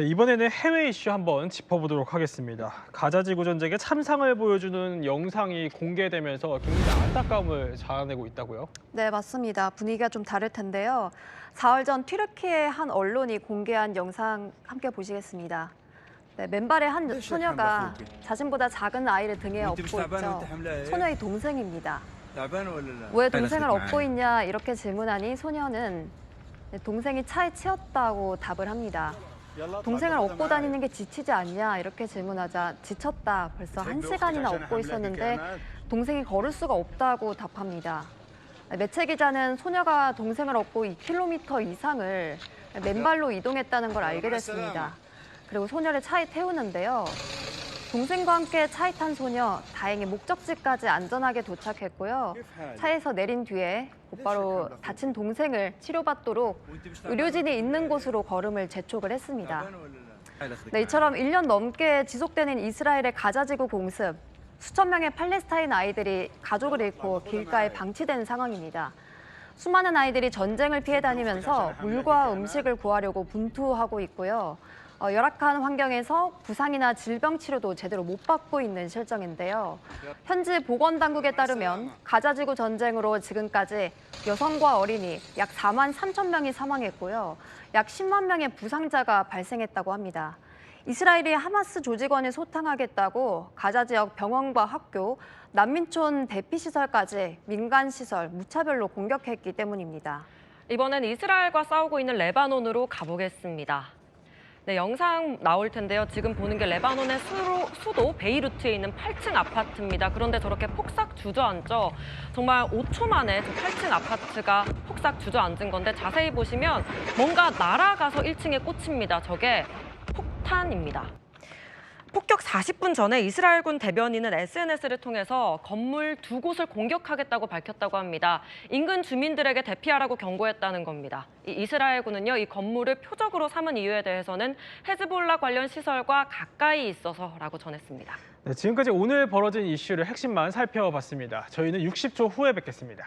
네, 이번에는 해외 이슈 한번 짚어보도록 하겠습니다. 가자 지구 전쟁의 참상을 보여주는 영상이 공개되면서 굉장히 안타까움을 자아내고 있다고요. 네, 맞습니다. 분위기가 좀 다를 텐데요. 4월 전 튀르키의 한 언론이 공개한 영상 함께 보시겠습니다. 네, 맨발의 한 소녀가 자신보다 작은 아이를 등에 업고 있죠. 소녀의 동생입니다. 왜 동생을 업고 있냐 이렇게 질문하니 소녀는 네, 동생이 차에 치였다고 답을 합니다. 동생을 업고 다니는 게 지치지 않냐 이렇게 질문하자 지쳤다 벌써 한 시간이나 업고 있었는데 동생이 걸을 수가 없다고 답합니다. 매체 기자는 소녀가 동생을 업고 2km 이상을 맨발로 이동했다는 걸 알게 됐습니다. 그리고 소녀를 차에 태우는데요. 동생과 함께 차에 탄 소녀 다행히 목적지까지 안전하게 도착했고요. 차에서 내린 뒤에 곧바로 다친 동생을 치료받도록 의료진이 있는 곳으로 걸음을 재촉을 했습니다. 네, 이처럼 1년 넘게 지속되는 이스라엘의 가자지구 공습. 수천 명의 팔레스타인 아이들이 가족을 잃고 길가에 방치된 상황입니다. 수많은 아이들이 전쟁을 피해 다니면서 물과 음식을 구하려고 분투하고 있고요. 어, 열악한 환경에서 부상이나 질병 치료도 제대로 못 받고 있는 실정인데요. 현지 보건당국에 따르면 가자지구 전쟁으로 지금까지 여성과 어린이 약 4만 3천 명이 사망했고요. 약 10만 명의 부상자가 발생했다고 합니다. 이스라엘이 하마스 조직원을 소탕하겠다고 가자 지역 병원과 학교, 난민촌 대피시설까지 민간시설 무차별로 공격했기 때문입니다. 이번엔 이스라엘과 싸우고 있는 레바논으로 가보겠습니다. 네, 영상 나올 텐데요. 지금 보는 게 레바논의 수로, 수도 베이루트에 있는 8층 아파트입니다. 그런데 저렇게 폭삭 주저앉죠. 정말 5초 만에 저 8층 아파트가 폭삭 주저앉은 건데 자세히 보시면 뭔가 날아가서 1층에 꽂힙니다. 저게 폭탄입니다. 폭격 40분 전에 이스라엘군 대변인은 SNS를 통해서 건물 두 곳을 공격하겠다고 밝혔다고 합니다. 인근 주민들에게 대피하라고 경고했다는 겁니다. 이 이스라엘군은요, 이 건물을 표적으로 삼은 이유에 대해서는 헤즈볼라 관련 시설과 가까이 있어서라고 전했습니다. 네, 지금까지 오늘 벌어진 이슈를 핵심만 살펴봤습니다. 저희는 60초 후에 뵙겠습니다.